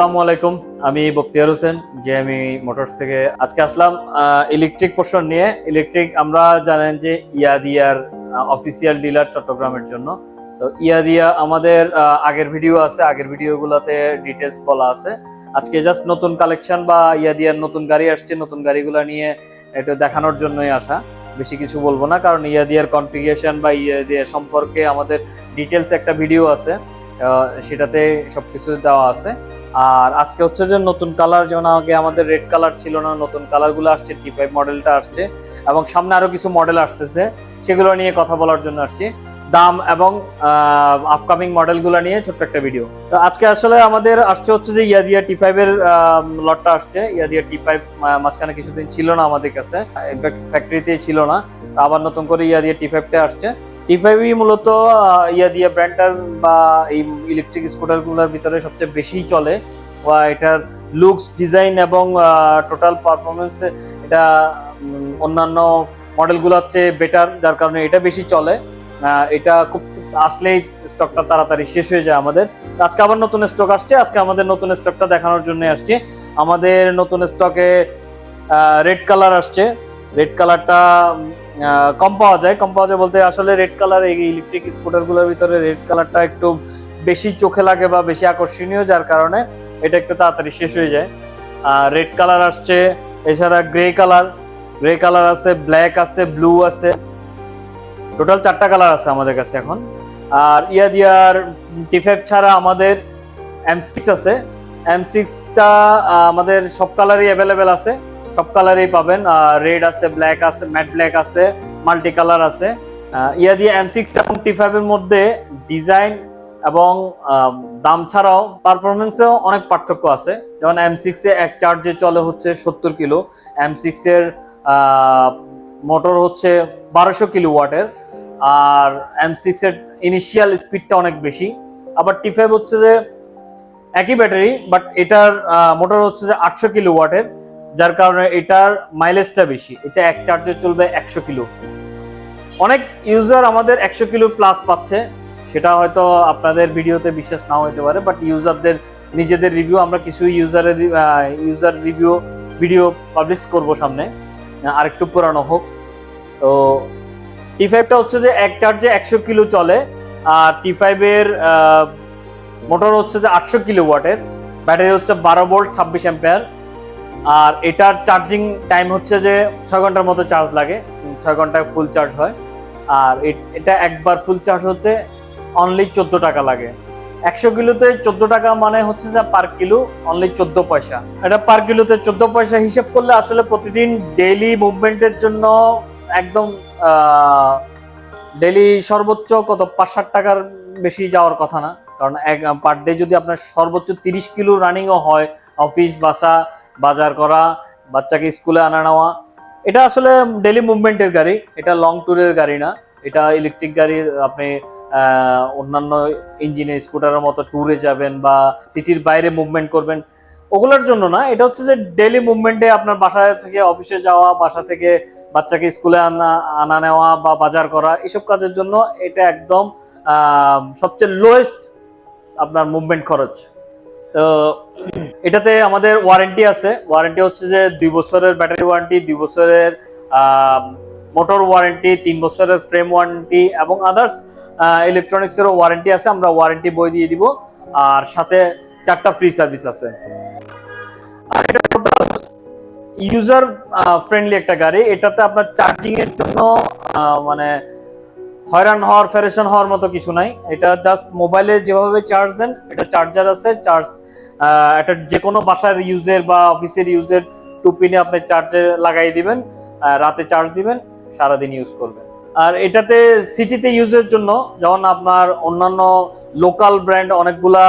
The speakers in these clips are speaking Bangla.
আসসালামু আলাইকুম। আমি বক্তিয়ার হোসেন যে আমি মোটরস থেকে। আজকে আসলাম ইলেকট্রিক পোর্শন নিয়ে। ইলেকট্রিক আমরা জানেন যে ইয়াদিয়ার অফিসিয়াল ডিলার চট্টগ্রামের জন্য। তো ইয়াদিয়া আমাদের আগের ভিডিও আছে। আগের ভিডিওগুলোতে ডিটেলস বলা আছে। আজকে জাস্ট নতুন কালেকশন বা ইয়াদিয়ার নতুন গাড়ি আসছে। নতুন গাড়িগুলো নিয়ে একটু দেখানোর জন্যই আসা। বেশি কিছু বলব না, কারণ ইয়াদিয়ার কনফিগেশন বা ইয়াদিয়া সম্পর্কে আমাদের ডিটেলস একটা ভিডিও আছে। সেটাতে সবকিছু দেওয়া আছে। আর আজকে হচ্ছে যে নতুন কালার যেমন আগে আমাদের রেড কালার ছিল না, নতুন কালারগুলো আসছে টি ফাইভ মডেলটা আসছে, এবং সামনে আরও কিছু মডেল আসতেছে, সেগুলো নিয়ে কথা বলার জন্য আসছি। দাম এবং আপকামিং মডেলগুলো নিয়ে ছোট্ট একটা ভিডিও তো আজকে আসলে আমাদের আসছে হচ্ছে যে ইয়াদিয়া টি ফাইভ এর লটটা আসছে। ইয়াদিয়া টি ফাইভ মাঝখানে কিছুদিন ছিল না আমাদের কাছে। ইনফ্যাক্ট ফ্যাক্টরিতে ছিল না। আবার নতুন করে ইয়াদিয়া টি ফাইভটা আসছে। টি ফাইভই মূলত ইয়া ইয়াদিয়া ব্র্যান্ডটার বা এই ইলেকট্রিক স্কুটারগুলোর ভিতরে সবচেয়ে বেশি চলে। বা এটার লুকস ডিজাইন এবং টোটাল পারফরমেন্স এটা অন্যান্য মডেলগুলো হচ্ছে বেটার যার কারণে এটা বেশি চলে। এটা খুব আসলেই স্টকটা তাড়াতাড়ি শেষ হয়ে যায় আমাদের। আজকে আবার নতুন স্টক আসছে। আজকে আমাদের নতুন স্টকটা দেখানোর জন্য আসছি। আমাদের নতুন স্টকে রেড কালার আসছে। রেড কালারটা কম পাওয়া যায়। কম পাওয়া যায় বলতে আসলে রেড কালার এই ইলেকট্রিক স্কুটারগুলোর ভিতরে রেড কালারটা একটু বেশি চোখে লাগে বা বেশি আকর্ষণীয়, যার কারণে এটা একটু তাড়াতাড়ি শেষ হয়ে যায়। আর রেড কালার আসছে, এছাড়া গ্রে কালার গ্রে কালার আছে ব্ল্যাক আছে ব্লু আছে। টোটাল চারটা কালার আছে আমাদের কাছে এখন। আর ইয়াদিয়ার টি ফাইভ ছাড়া আমাদের এম সিক্স আছে। এম সিক্সটা আমাদের সব কালারই অ্যাভেলেবেল আছে। সব কালারেই পাবেন। রেড আছে ব্ল্যাক আছে ম্যাট ব্ল্যাক আছে মাল্টি কালার আছে ইয়া দিয়ে এম সিক্স এবং টি ফাইভের মধ্যে ডিজাইন এবং দাম ছাড়াও পারফরমেন্সেও অনেক পার্থক্য আছে। যেমন এম সিক্সে এক চার্জে চলে হচ্ছে সত্তর কিলো। এম সিক্সের মোটর হচ্ছে বারোশো কিলো ওয়াটের আর এম সিক্সের ইনিশিয়াল স্পিডটা অনেক বেশি। আবার টি ফাইভ হচ্ছে যে একই ব্যাটারি বাট এটার মোটর হচ্ছে যে আটশো কিলো ওয়াটের যার কারণে এটার মাইলেজটা বেশি। এটা এক চার্জে চলবে একশো কিলো অনেক ইউজার আমাদের একশো কিলো প্লাস পাচ্ছে। সেটা হয়তো আপনাদের ভিডিওতে বিশ্বাস নাও হতে পারে বাট ইউজারদের নিজেদের রিভিউ আমরা কিছু ইউজারের ইউজার রিভিউ ভিডিও পাবলিশ করব সামনে। আহ, আরেকটু পুরানো হোক। তো টি ফাইভটা হচ্ছে যে এক চার্জে একশো কিলো চলে আর টি ফাইভের মোটর হচ্ছে যে আটশো কিলো ওয়াটের ব্যাটারি হচ্ছে বারো ভোল্ট ছাব্বিশ অ্যাম্পেয়ার আর এটার চার্জিং টাইম হচ্ছে যে ছয় ঘণ্টার মতো চার্জ লাগে ছয় ঘন্টায় ফুল চার্জ হয়। আর এটা একবার ফুল চার্জ হতে অনলি চোদ্দ টাকা লাগে। একশো কিলোতে চোদ্দ টাকা মানে হচ্ছে যে পার কিলো অনলি চোদ্দ পয়সা। এটা পার কিলোতে চোদ্দ পয়সা হিসেব করলে আসলে প্রতিদিন ডেইলি মুভমেন্টের জন্য একদম ডেইলি সর্বোচ্চ কত? পাঁচ ষাট টাকার বেশি যাওয়ার কথা না। কারণ এক পার ডে যদি আপনার সর্বোচ্চ তিরিশ কিলো রানিংও হয় অফিস বাসা বাজার করা, বাচ্চাকে স্কুলে আনা নেওয়া। এটা আসলে ডেলি মুভমেন্টের গাড়ি, এটা লং ট্যুরের গাড়ি না। এটা ইলেকট্রিক গাড়ির আপনি অন্যান্য ইঞ্জিনের স্কুটারের মতো ট্যুরে যাবেন বা সিটির বাইরে মুভমেন্ট করবেন, ওগুলোর জন্য না। এটা হচ্ছে যে ডেলি মুভমেন্টে আপনার বাসা থেকে অফিসে যাওয়া, বাসা থেকে বাচ্চাকে স্কুলে আনা আনা নেওয়া বা বাজার করা, এসব কাজের জন্য এটা একদম সবচেয়ে লোয়েস্ট আপনার মুভমেন্ট খরচ। তো এটাতে আমাদের ওয়ারেন্টি আছে। ওয়ারেন্টি হচ্ছে যে দুই বছরের ব্যাটারি ওয়ারেন্টি দুই বছরের মোটর ওয়ারেন্টি তিন বছরের ফ্রেম ওয়ারেন্টি এবং আদার্স ইলেকট্রনিক্সেরও ওয়ারেন্টি আছে। আমরা ওয়ারেন্টি বই দিয়ে দিব। আর সাথে চারটা ফ্রি সার্ভিস আছে। আর এটা ইউজার ফ্রেন্ডলি একটা গাড়ি। এটাতে আপনার চার্জিং এর জন্য মানে হয়রান হওয়ার, ফেরেশন হওয়ার মতো কিছু নাই। এটা জাস্ট মোবাইলে যেভাবে চার্জ দেন, এটা চার্জার আছে চার্জ এটা যে কোনো বাসার ইউজের বা অফিসের ইউজের টু পিনে আপনি চার্জে লাগাই দিবেন রাতে চার্জ দিবেন, সারাদিন ইউজ করবেন। আর এটাতে সিটিতে ইউজের জন্য যেমন আপনার অন্যান্য লোকাল ব্র্যান্ড অনেকগুলা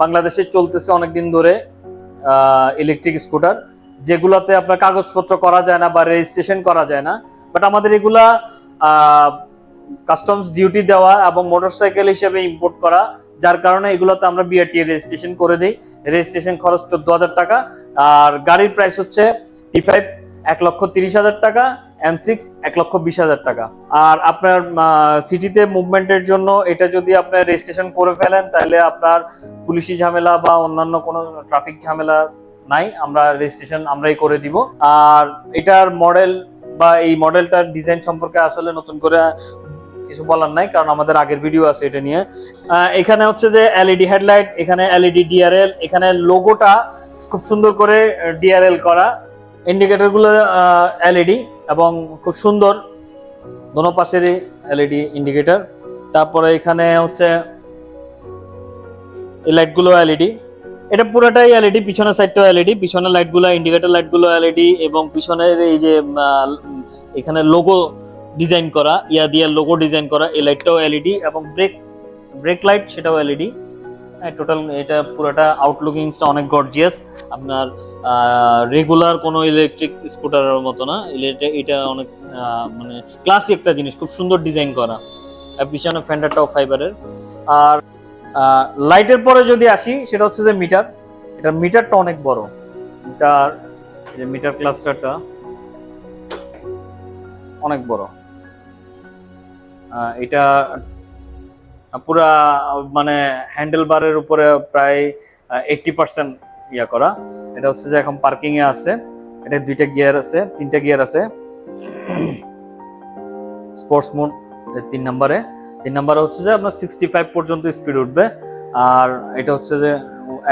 বাংলাদেশে চলতেছে অনেকদিন ধরে ইলেকট্রিক স্কুটার যেগুলোতে আপনার কাগজপত্র করা যায় না বা রেজিস্ট্রেশন করা যায় না বাট আমাদের এগুলা কাস্টমস ডিউটি দেওয়া এবং মোটরসাইকেল হিসেবে ইম্পোর্ট করা, যার কারণে এগুলোতে আমরা বিআরটি রেজিস্ট্রেশন করে দিই। রেজিস্ট্রেশন খরচ চোদ্দ হাজার টাকা। আর গাড়ির প্রাইস হচ্ছে টি ফাইভ এক লক্ষ তিরিশ হাজার টাকা এম সিক্স এক লক্ষ বিশ হাজার টাকা। আর আপনার সিটিতে মুভমেন্টের জন্য এটা যদি আপনার রেজিস্ট্রেশন করে ফেলেন, তাহলে আপনার পুলিশি ঝামেলা বা অন্যান্য কোনো ট্রাফিক ঝামেলা নাই। আমরা রেজিস্ট্রেশন আমরাই করে দিব। আর এটার মডেল বা এই মডেলটার ডিজাইন সম্পর্কে আসলে নতুন করে কিছু বলার নাই, কারণ আমাদের আগের ভিডিও আছে এটা নিয়ে। এখানে হচ্ছে যে এলইডি হেডলাইট এখানে এলইডি ডিআরএল এখানে লোগোটা খুব সুন্দর করে ডিআরএল করা। ইন্ডিকেটরগুলো এলইডি এবং খুব সুন্দর। দোনো পাশেরই এলইডি ইন্ডিকেটর তারপরে এখানে হচ্ছে এই লাইটগুলো এলইডি এটা পুরোটাই এলইডি পিছনের সাইডটাও এলইডি পিছনের লাইটগুলো ইন্ডিকেটর লাইটগুলো এলইডি এবং পিছনের এই যে এখানে লোগো ডিজাইন করা, ইয়া দিয়ে লোগো ডিজাইন করা, এই লাইটটাও এলইডি এবং ব্রেক ব্রেক লাইট সেটাও এলইডি টোটাল এটা পুরোটা আউটলুকিংসটা অনেক গর্জিয়াস আপনার রেগুলার কোনো ইলেকট্রিক স্কুটারের মতো না। এটা- এটা অনেক মানে ক্লাসি একটা জিনিস, খুব সুন্দর ডিজাইন করা। পিছনে ফেন্ডারটাও ফাইবারের আর লাইটের পরে যদি আসি, সেটা হচ্ছে যে মিটার এটা মিটারটা অনেক বড়। মিটার যে মিটার ক্লাস্টারটা অনেক বড়। এটা পুরা মানে হ্যান্ডেল বারের উপরে প্রায় এইটটি পার্সেন্ট ইয়া করা। এটা হচ্ছে যে এখন পার্কিং এ আছে। এটা দুইটা গিয়ার আছে, তিনটা গিয়ার আছে। স্পোর্টস মোড তিন নম্বরে তিন নম্বরে হচ্ছে যে আপনার সিক্সটি ফাইভ পর্যন্ত স্পিড উঠবে। আর এটা হচ্ছে যে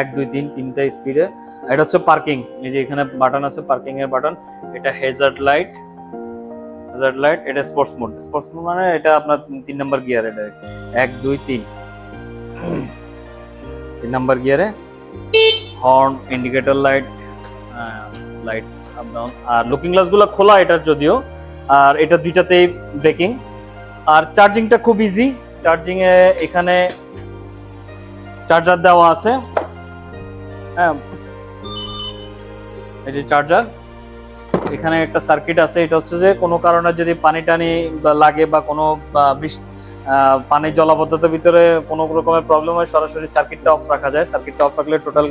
এক, দুই, তিন, তিনটা স্পিডে এটা হচ্ছে পার্কিং এই যে এখানে বাটন আছে পার্কিং এর বাটন এটা হেজার্ড লাইট হেজার্ড লাইট, এটা স্পোর্টস মোড স্পোর্টস মোড মানে এটা আপনার তিন নম্বর গিয়ার এটা এক, দুই, তিন। তিন নাম্বার গিয়ারে horn indicator light light up down আর লুকিং গ্লাসগুলো খোলা এটার যদিও। আর এটা দুইটাতেই ব্রেকিং আর চার্জিংটা খুব ইজি চার্জিং এ এখানে চার্জার দেওয়া আছে। হ্যাঁ। এই যে চার্জার এখানে একটা সার্কিট আছে, এটা হচ্ছে যে কোনো কারণে যদি পানি টানি লাগে বা কোনো পানির জলাবদ্ধতার ভিতরে কোনো রকমের প্রবলেম হয়, সরাসরি সার্কিটটা অফ রাখা যায়। সার্কিটটা অফ রাখলে টোটাল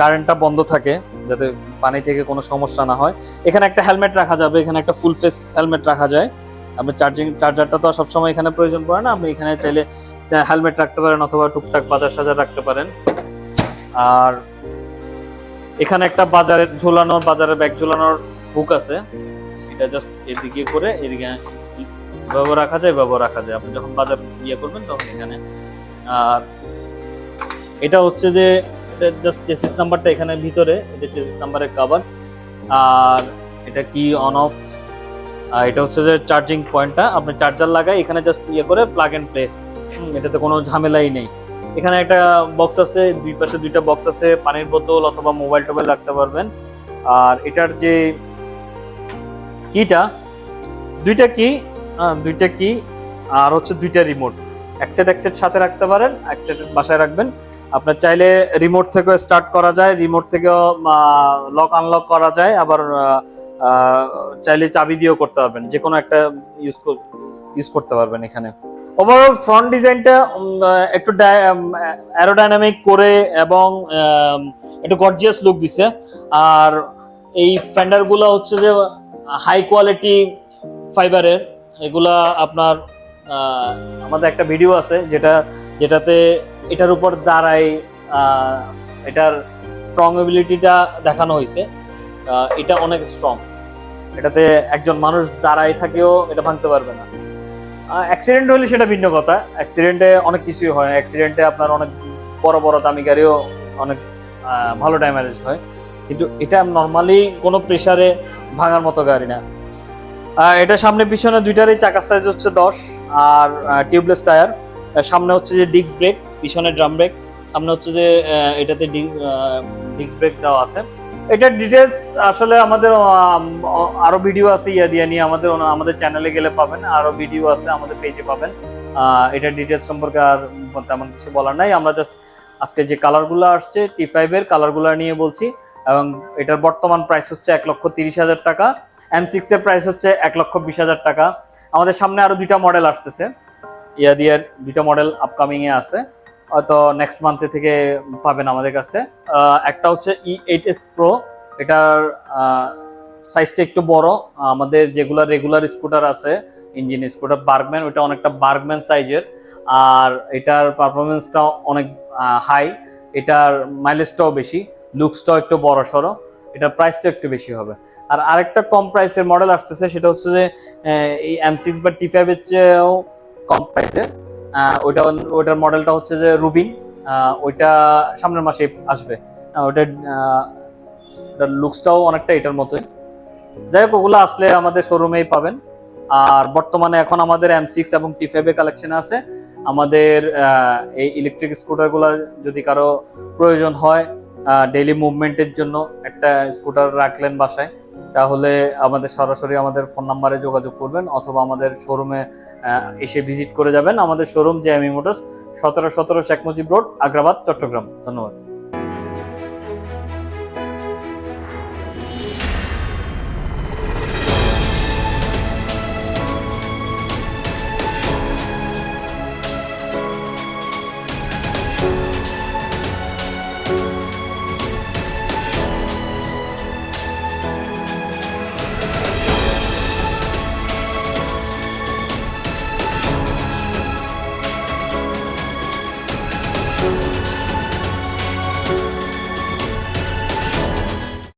কারেন্টটা বন্ধ থাকে, যাতে পানি থেকে কোনো সমস্যা না হয়। এখানে একটা হেলমেট রাখা যাবে, এখানে একটা ফুল ফেস হেলমেট রাখা যায়। আপনি চার্জিং চার্জারটা তো সবসময় এখানে প্রয়োজন পড়ে না, আপনি এখানে চাইলে হেলমেট রাখতে পারেন অথবা টুকটাক বাজার সাজার রাখতে পারেন। আর এখানে একটা বাজারের ঝোলানোর, বাজারের ব্যাগ ঝোলানোর হুক আছে। এটা জাস্ট এদিকে করে, এদিকে ব্যবহার রাখা যায় ব্যবহার রাখা যায়। আপনি যখন বাজার ইয়ে করবেন তখন এখানে, আর এটা হচ্ছে যে, এটা জাস্ট চেসিস নাম্বারটা এখানে ভিতরে, এটা চেসিস নাম্বারের কভার আর এটা কি অন অফ এটা হচ্ছে যে চার্জিং পয়েন্টটা আপনি চার্জার লাগাই এখানে জাস্ট ইয়ে করে প্লাগ এন্ড প্লে এটাতে কোনো ঝামেলাই নেই। এখানে একটা বক্স আছে, দুই পাশে দুইটা বক্স আছে, পানির বোতল অথবা মোবাইল টোবাইল রাখতে পারবেন। আর এটার যে কিটা দুইটা কি দুইটা কি আর হচ্ছে দুইটা রিমোট এক সেট এক সাথে রাখতে পারেন, এক সেট বাসায় রাখবেন। আপনার চাইলে রিমোট থেকেও স্টার্ট করা যায় রিমোট থেকেও লক আনলক করা যায়, আবার চাইলে চাবি দিয়েও করতে পারবেন। যে কোনো একটা ইউজ ইউজ করতে পারবেন এখানে। ওভারঅল ফ্রন্ট ডিজাইনটা একটু অ্যারোডাইনামিক করে এবং একটু গর্জিয়াস লুক দিছে। আর এই ফেন্ডারগুলো হচ্ছে যে হাই কোয়ালিটি ফাইবারের এগুলা আপনার আমাদের একটা ভিডিও আছে যেটা, যেটাতে এটার উপর দাঁড়ায় এটার স্ট্রং এবিলিটিটা দেখানো হয়েছে এটা অনেক স্ট্রং এটাতে একজন মানুষ দাঁড়ায় থাকেও এটা ভাঙতে পারবে না। অ্যাক্সিডেন্ট হলে সেটা ভিন্ন কথা। অ্যাক্সিডেন্টে অনেক কিছুই হয়। অ্যাক্সিডেন্টে আপনার অনেক বড় বড় দামি গাড়িও অনেক ভালো ড্যামেজ হয়। কিন্তু এটা নর্মালি কোনো প্রেসারে ভাঙার মতো গাড়ি না। এটা সামনে পিছনে দুইটারই চাকার সাইজ হচ্ছে দশ আর টিউবলেস টায়ার সামনে হচ্ছে যে ডিস্ক ব্রেক পিছনে ড্রাম ব্রেক সামনে হচ্ছে যে এটাতে ডিস্ক ব্রেক দেওয়া আছে। এটার ডিটেলস আসলে আমাদের আরও ভিডিও আছে ইয়া দিয়া নিয়ে, আমাদের আমাদের চ্যানেলে গেলে পাবেন। আরও ভিডিও আছে আমাদের পেজে পাবেন। এটার ডিটেলস সম্পর্কে আর তেমন কিছু বলার নাই। আমরা জাস্ট আজকে যে কালারগুলো আসছে টি ফাইভ এর কালারগুলো নিয়ে বলছি। এবং এটার বর্তমান প্রাইস হচ্ছে এক লক্ষ তিরিশ হাজার টাকা। এম সিক্স এর প্রাইস হচ্ছে এক লক্ষ বিশ হাজার টাকা। আমাদের সামনে আরও দুইটা মডেল আসতেছে। ইয়া দিয়ার দুইটা মডেল আপকামিং এ আছে। হয়তো নেক্সট মান্থে থেকে পাবেন আমাদের কাছে। একটা হচ্ছে ই এইট এস প্রো এটার সাইজটা একটু বড়। আমাদের যেগুলো রেগুলার স্কুটার আছে ইঞ্জিন স্কুটার বার্গম্যান ওটা অনেকটা বার্গম্যান সাইজের আর এটার পারফরমেন্সটা অনেক হাই এটার মাইলেজটাও বেশি লুকসটাও একটু বড় সড়ো। এটার প্রাইসটা একটু বেশি হবে। আর আরেকটা কম প্রাইসের মডেল আসতেছে, সেটা হচ্ছে যে এই এম সিক্স বা টি ফাইভের চেয়েও কম প্রাইসের ওইটা ওইটার মডেলটা হচ্ছে যে রুবিন। ওইটা সামনের মাসে আসবে। ওটার লুকসটাও অনেকটা এটার মতোই। যাই হোক, ওগুলো আসলে আমাদের শোরুমেই পাবেন। আর বর্তমানে এখন আমাদের এম সিক্স এবং টি ফাইভ কালেকশন আছে। আমাদের এই ইলেকট্রিক স্কুটারগুলো যদি কারও প্রয়োজন হয় ডেইলি মুভমেন্টের জন্য একটা স্কুটার রাখলেন বাসায়। তাহলে আমাদের সরাসরি আমাদের ফোন নাম্বারে যোগাযোগ করবেন অথবা আমাদের শোরুমে এসে ভিজিট করে যাবেন। আমাদের শোরুম জেএমই মোটরস সতেরো সতেরো শেখ মুজিব রোড, আগ্রাবাদ, চট্টগ্রাম। ধন্যবাদ।